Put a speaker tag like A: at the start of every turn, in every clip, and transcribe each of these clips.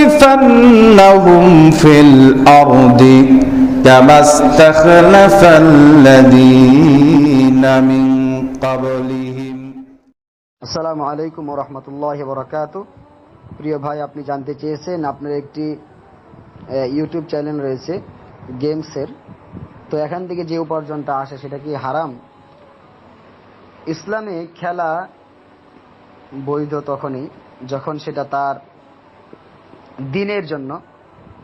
A: ليستخلفنهم في الأرض كما استخلف الذين من قبلهم
B: আসসালামু আলাইকুম রহমতুল্লাহ বরকাত প্রিয় ভাই আপনি জানতে চেয়েছেন আপনার একটি আহ, ইউটিউব চ্যানেল রয়েছে গেমসের তো এখান থেকে যে উপার্জনটা আসে সেটা কি হারাম ইসলামে খেলা বৈধ তখনই যখন সেটা তার দিনের জন্য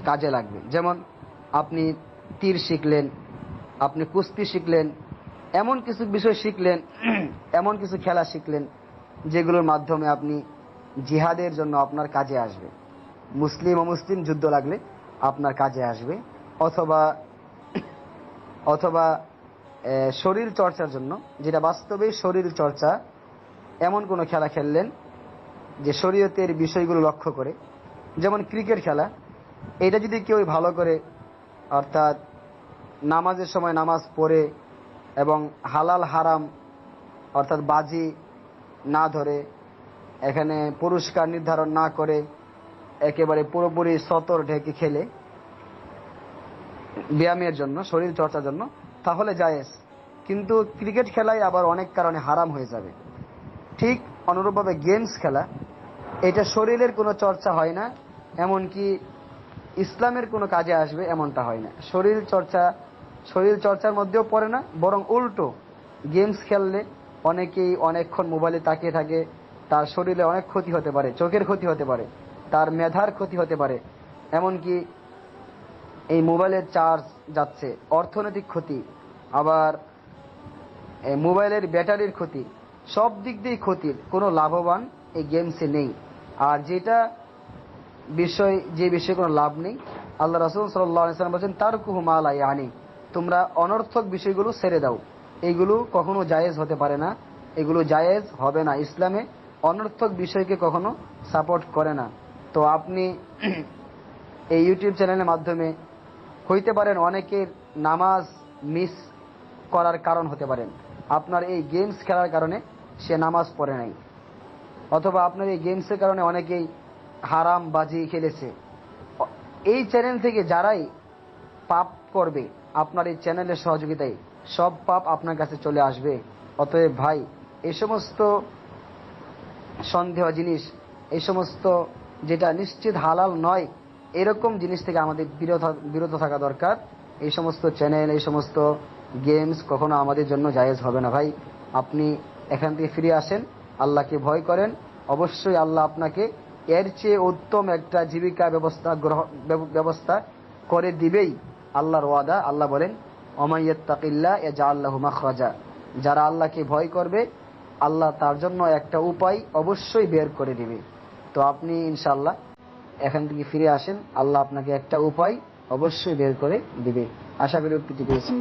B: কাজে লাগবে। যেমন আপনি তীর শিখলেন, আপনি কুস্তি শিখলেন, এমন কিছু বিষয় শিখলেন, এমন কিছু খেলা শিখলেন, যেগুলোর মাধ্যমে আপনি জিহাদের জন্য আপনার কাজে আসবে। মুসলিম ও মুসলিম যুদ্ধ লাগলে আপনার কাজে আসবে। অথবা অথবা শরীর চর্চার জন্য, যেটা বাস্তবে শরীর চর্চা এমন কোনো খেলা খেললেন যে শরীয়তের বিষয়গুলো লক্ষ্য করে, যেমন ক্রিকেট খেলা, এটা যদি কেউ ভালো করে, অর্থাৎ নামাজের সময় নামাজ পড়ে এবং হালাল, হারাম, অর্থাৎ বাজি না ধরে, এখানে পুরস্কার নির্ধারণ না করে একেবারে পুরোপুরি সতর ঢেকে খেলে ব্যায়ামের জন্য, শরীর চর্চার জন্য, তাহলে জায়েজ। কিন্তু ক্রিকেট খেলায় আবার অনেক কারণে হারাম হয়ে যাবে। ঠিক অনুরূপভাবে গেমস খেলা এটা শরীরের কোনো চর্চা হয় না, এমনকি ইসলামের কোনো কাজে আসবে এমনটা হয় না। শরীর চর্চা, শরীর চর্চার মধ্যেও পড়ে না, বরং উল্টো। গেমস খেললে অনেকেই অনেকক্ষণ মোবাইলে তাকিয়ে থাকে, তার শরীরে অনেক ক্ষতি হতে পারে, চোখের ক্ষতি হতে পারে, তার মেধার ক্ষতি হতে পারে। এমনকি এই মোবাইলের চার্জ যাচ্ছে, অর্থনৈতিক ক্ষতি, আবার মোবাইলের ব্যাটারির ক্ষতি, সব দিক দিয়ে ক্ষতির, কোনো লাভবান এই গেমসে নেই। আর যেটা বিষয়, যে বিষয়ে কোনো লাভ নেই, আল্লাহ রাসুল সাল্লাম বলছেন তার কুহুমালাই আনি তোমরা অনর্থক বিষয়গুলো ছেড়ে দাও। এইগুলো কখনো জায়েজ হতে পারে না, এগুলো জায়েজ হবে না। ইসলামে অনর্থক বিষয়কে কখনো সাপোর্ট করে না। তো আপনি এই ইউটিউব চ্যানেলের মাধ্যমে হইতে পারেন, অনেকের নামাজ মিস করার কারণ হতে পারেন আপনার এই গেমস খেলার কারণে সে নামাজ পড়ে নাই। অথবা আপনার এই গেমসের কারণে অনেকেই হারাম বাজি খেলেছে। এই চ্যানেল থেকে যারাই পাপ করবে, আপনার এই চ্যানেলের সহযোগিতায় সব পাপ আপনার কাছে চলে আসবে। অতএব ভাই এই সমস্ত সন্দেহ জিনিস এই সমস্ত যেটা নিশ্চিত হালাল নয়, এরকম জিনিস থেকে আমাদের বিরত বিরত থাকা দরকার। এই সমস্ত চ্যানেল এই সমস্ত গেমস কখনো আমাদের জন্য জায়েজ হবে না। ভাই, আপনি এখান থেকে ফিরে আসেন। আল্লাহকে ভয় করেন? অবশ্যই আল্লাহ আপনাকে এর চেয়ে উত্তম একটা জীবিকা ব্যবস্থা গ্রহ- ব্যব- ব্যবস্থা করে দিবেই। আল্লাহর ওয়াদা, আল্লাহ বলেন অমাইয়াত্তাকিল্লা এজা আল্লাহ মাখরাজা। যারা আল্লাহকে ভয় করবে, আল্লাহ তার জন্য একটা উপায় অবশ্যই বের করে দিবে। তো আপনি ইনশাল্লাহ এখান থেকে ফিরে আসেন, আল্লাহ আপনাকে একটা উপায় অবশ্যই বের করে দিবে। আশা করি উত্তরটি পেয়েছি